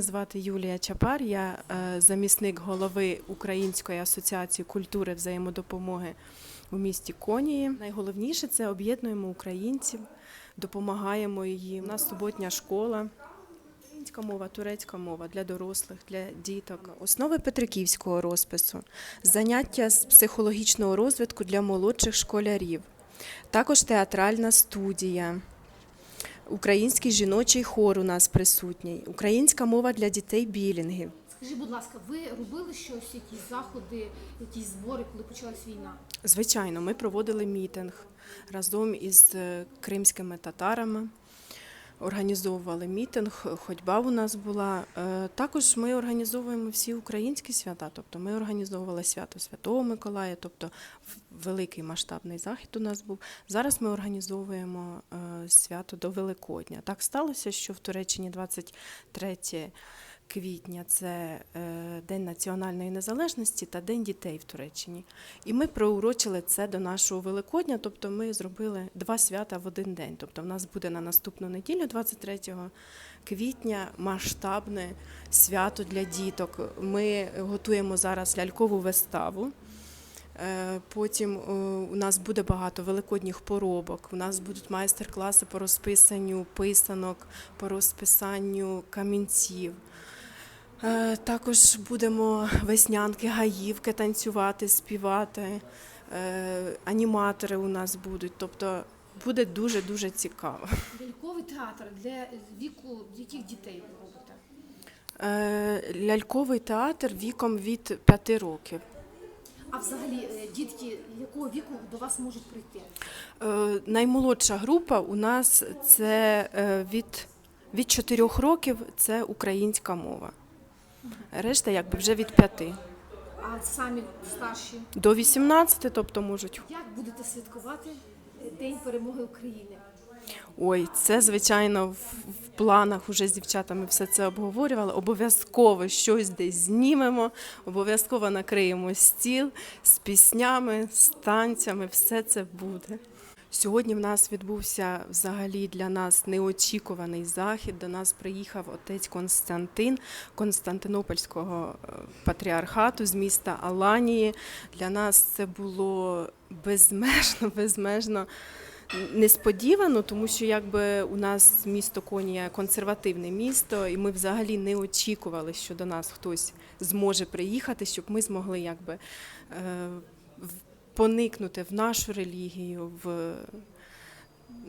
мене звати Юлія Чапар. Я е, замісник голови Української асоціації культури взаємодопомоги у місті Конії. Найголовніше це об'єднуємо українців, допомагаємо їм. У нас суботня школа. Українська мова, турецька мова для дорослих, для діток, основи петриківського розпису, заняття з психологічного розвитку для молодших школярів, також театральна студія. Український жіночий хор у нас присутній, українська мова для дітей білінгів. Скажіть, будь ласка, ви робили щось, якісь заходи, якісь збори, коли почалась війна? Звичайно, ми проводили мітинг разом із е, кримськими татарами. Організовували мітинг, ходьба у нас була. Е, Також ми організовуємо всі українські свята. Тобто ми організовували свято Святого Миколая, тобто великий масштабний захід у нас був. Зараз ми організовуємо е, свято до Великодня. Так сталося, що в Туреччині 23 квітня це е, День національної незалежності та День дітей в Туреччині. І ми проурочили це до нашого Великодня, тобто ми зробили два свята в один день. Тобто в нас буде на наступну неділю, 23 квітня, масштабне свято для діток. Ми готуємо зараз лялькову виставу. Е, Потім е, у нас буде багато великодніх поробок. У нас будуть майстер-класи по розписанню писанок, по розписанню камінців. Е, Також будемо веснянки, гаївки танцювати, співати. Е, Аніматори у нас будуть. Тобто буде дуже дуже цікаво. Ляльковий театр для віку яких дітей ви робите? Е, Ляльковий театр віком від 5 років. А взагалі дітки якого віку до вас можуть прийти? Наймолодша група у нас це від, від 4 років це українська мова. Решта якби вже від 5. А самі старші, До 18, тобто можуть. як будете святкувати День перемоги України? Ой, це звичайно в, в планах уже з дівчатами все це обговорювали. Обов'язково щось десь знімемо, обов'язково накриємо стіл з піснями, з танцями, все це буде. Сьогодні в нас відбувся взагалі для нас неочікуваний захід. До нас приїхав отець Константин Константинопольського е, патріархату з міста Аланії. Для нас це було безмежно, безмежно несподівано, тому що якби у нас місто Конія консервативне місто, і ми взагалі не очікували, що до нас хтось зможе приїхати, щоб ми змогли якби е, поникнути в нашу релігію, в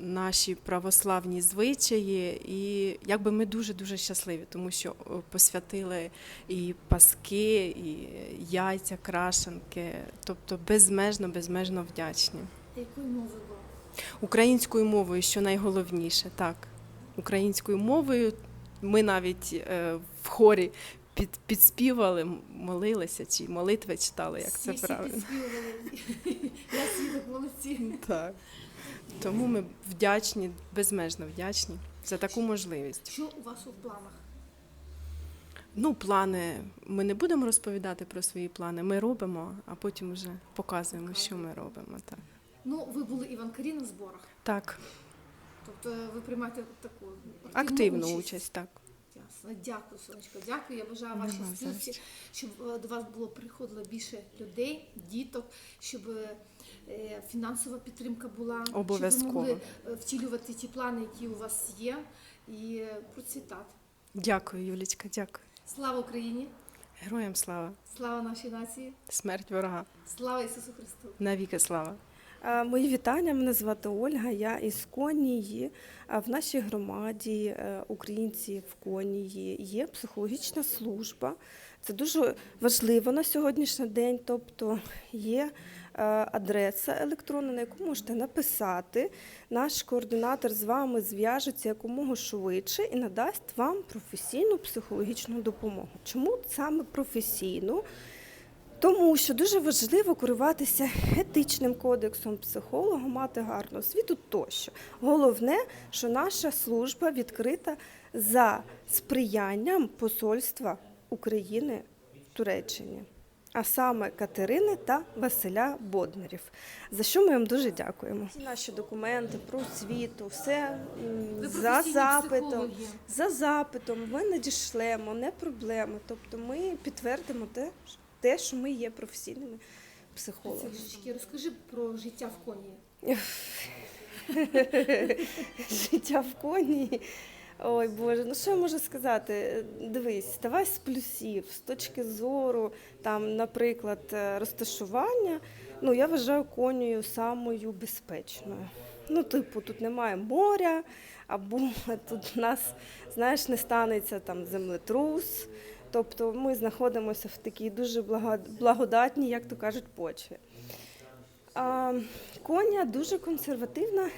наші православні звичаї. І якби ми дуже дуже щасливі, тому що е, посвятили і паски, і яйця, крашенки, тобто безмежно, безмежно вдячні. Якою мовою? Українською мовою, що найголовніше, так. Українською мовою ми навіть е, в хорі під, підспівали, молилися чи молитви читали, як це Всі- всі правильно. підспівували. Я свідок, молодці. Так. Тому ми вдячні, безмежно вдячні за таку можливість. Що у вас у планах? Ну, плани ми не будемо розповідати про свої плани. Ми робимо, а потім вже показуємо, що ми робимо. Так. Ну, ви були Іванкарі на зборах, Так, тобто ви приймаєте таку активну участь, так. Ясно. Дякую, сонечко. Дякую. Я бажаю вашій Нема спілці, щоб е, до вас було приходило більше людей, діток, щоб е, фінансова підтримка була, Обов'язково. щоб ви могли е, втілювати ті плани, які у вас є, і процвітати. Дякую, Юлічка, дякую. Слава Україні! Героям слава, Слава нашій нації! смерть ворога, Слава Ісусу Христу! навіки слава. Е, Мої вітання. Мене звати Ольга. Я із Конії. Е, В нашій громаді е, українці в Конії є психологічна служба. Це дуже важливо на сьогоднішній день. Тобто є адреса електронна, на яку можете написати. Наш координатор з вами зв'яжеться якомога швидше і надасть вам професійну психологічну допомогу. Чому саме професійну? Тому що дуже важливо керуватися етичним кодексом психолога, мати гарну освіту тощо. Головне, що наша служба відкрита за сприянням посольства України в Туреччині. а саме Катерини та Василя Боднарів. За що ми їм дуже дякуємо. Всі наші документи про освіту, все Ви за запитом. психологи. За запитом ми надішлемо, не проблеми. Тобто ми підтвердимо те, те що ми є професійними психологами. Трішечки розкажи про життя в коні. Життя в коні. Ой Боже, ну що я можу сказати? Дивись, давай з плюсів, з точки зору, там, наприклад, розташування. Ну, я вважаю конію самою безпечною. Ну, типу, тут немає моря, або тут у нас, знаєш, не станеться там землетрус. Тобто ми знаходимося в такій дуже благодатній, як то кажуть, почві. А, коня дуже консервативна,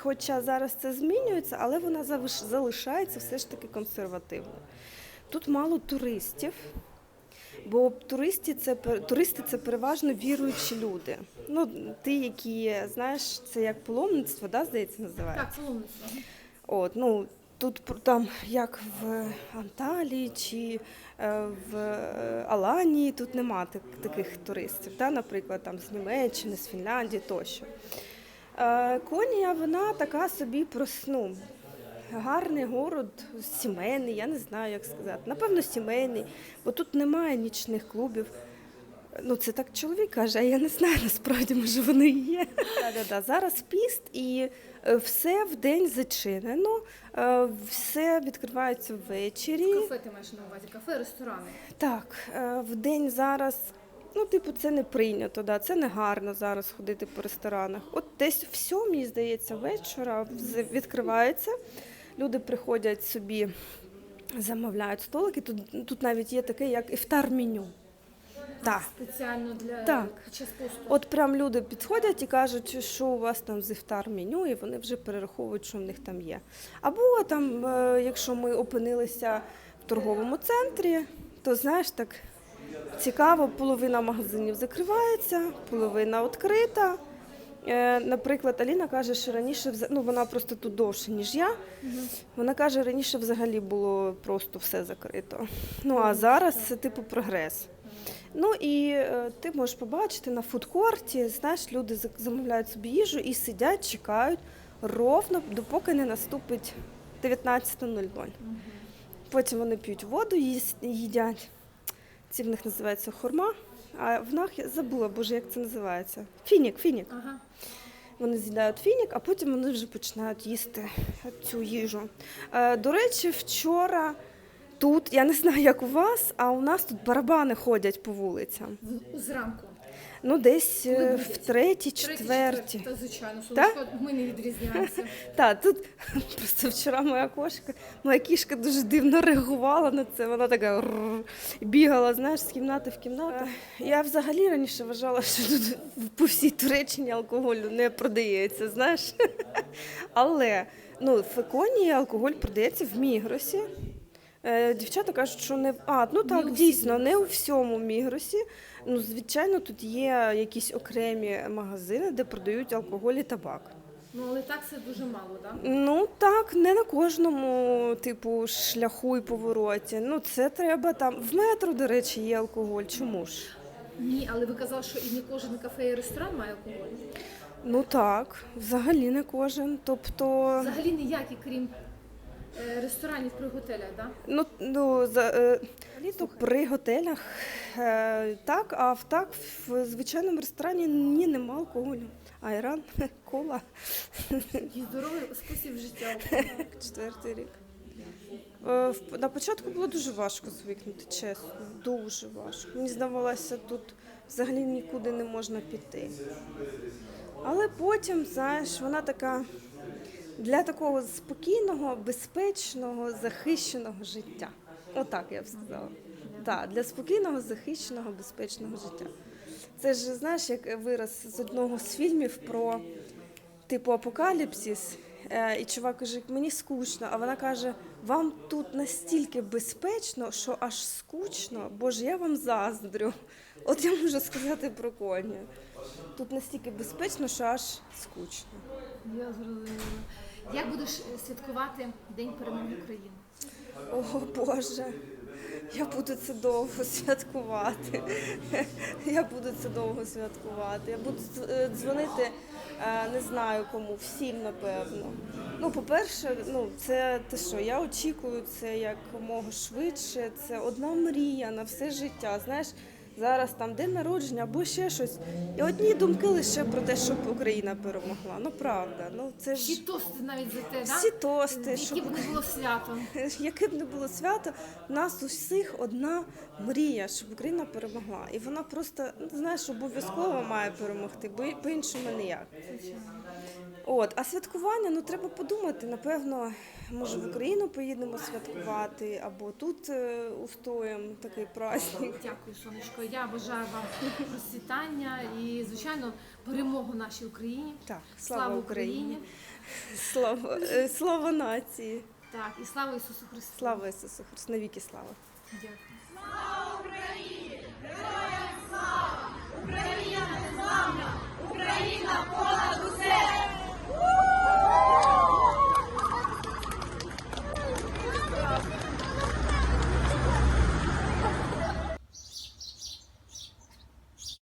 хоча зараз це змінюється, але вона залишається все ж таки консервативною. Тут мало туристів, бо туристи це, туристи це переважно віруючі люди. Ну, ті, які, знаєш, це як паломництво, да, здається, називається. Так, паломництво. От, ну, тут там, як в Анталії чи е, в Аланії, тут нема так, таких туристів, да, наприклад, там з Німеччини, з Фінляндії тощо. Е, Конія, вона така собі прос- ну, гарний город, сімейний, я не знаю, як сказати. Напевно, сімейний, бо тут немає нічних клубів. Ну, це так чоловік каже, а я не знаю, насправді, може вони є. Да-да-да. Зараз піст і все в день зачинено, е, все відкривається ввечері. Кафе ти маєш на увазі, кафе, ресторани. Так, е, в день зараз, ну, типу, це не прийнято, да, це не гарно зараз ходити по ресторанах. От десь в сьомій, здається, вечора відкривається. Люди приходять собі, замовляють столики. Тут, тут навіть є таке, як іфтар-меню. Так. Спеціально для Так. От прям люди підходять і кажуть, що у вас там з іфтар меню, і вони вже перераховують, що в них там є. Або там, е, якщо ми опинилися в торговому центрі, то знаєш так цікаво, половина магазинів закривається, половина відкрита. Е, Наприклад, Аліна каже, що раніше ну вона просто тут довше, ніж я. Вона каже, раніше взагалі було просто все закрито. Ну а зараз це типу прогрес. Ну і е, ти можеш побачити на фудкорті, знаєш, люди замовляють собі їжу і сидять, чекають ровно, допоки не наступить 19.00. Потім вони п'ють воду, їдять. Ці в них називається хурма, а в нас я забула, боже, як це називається. Фінік, фінік. Ага. Вони з'їдають фінік, а потім вони вже починають їсти цю їжу. Е, До речі, вчора тут, я не знаю, як у вас, а у нас тут барабани ходять по вулицям. Зранку. Ну, десь е, в третій, четвертій. Та, звичайно, сонечко, ми не відрізняємося. Так, тут просто вчора моя кошка, моя кішка дуже дивно реагувала на це. Вона така «рррр» бігала, знаєш, з кімнати в кімнату. Я взагалі раніше вважала, що тут по всій Туреччині алкоголю не продається, знаєш. Але ну, в Іконії алкоголь продається в Мігросі. Е, Дівчата кажуть, що не в- а, ну так, дійсно, не у всьому Мігросі. Ну, звичайно, тут є якісь окремі магазини, де продають алкоголь і табак. Ну, але так це дуже мало, так? Ну так, не на кожному типу шляху і повороті. Ну це треба там. В метро, до речі, є алкоголь. Чому ж? Ні, але ви казали, що і не кожен кафе і ресторан має алкоголь. Ну так, взагалі не кожен. Тобто, Взагалі ніякі, крім ресторанів при готелях, так? ну, ну за е, літо при готелях е, так, а в так в звичайному ресторані ні, нема алкоголю. Айран, кола, І здоровий спосіб життя. четвертий рік. Е, На початку було дуже важко звикнути, чесно, дуже важко. Мені здавалося, тут взагалі нікуди не можна піти. Але потім, знаєш, вона така для такого спокійного, безпечного, захищеного життя. Отак я б сказала. Так, для спокійного, захищеного, безпечного життя. Це ж, знаєш, як вираз з одного з фільмів про типу апокаліпсис. Е, І чувак каже, мені скучно, а вона каже: вам тут настільки безпечно, що аж скучно, боже, я вам заздрю. От я можу сказати про коні. Тут настільки безпечно, що аж скучно. Я зрозуміла. Як будеш е, святкувати День перемоги України? О Боже. Я буду це довго святкувати. Я буду це довго святкувати. Я буду е, дзвонити, е, не знаю кому, всім напевно. Ну, по-перше, ну це те, що я очікую це якомога швидше. Це одна мрія на все життя. Знаєш, зараз там день народження або ще щось. І одні думки лише про те, щоб Україна перемогла. Ну правда, ну це Всі тости навіть за те, всі да? тости, які щоб б не було святом. Яке б не було свято, в нас усіх одна мрія, щоб Україна перемогла. І вона просто, ну, знаєш, обов'язково має перемогти, бо по-іншому ніяк. От, а святкування, ну треба подумати. Напевно, може в Україну поїдемо святкувати, або тут е, устоїмо такий праздник. Дякую, сонечко. Я бажаю вам процвітання і, звичайно, перемогу нашій Україні. Так, Слава Україні! Слава, е, слава нації! Так, і слава Ісусу Христу. Слава Ісусу Христу! Навіки слава! Дякую.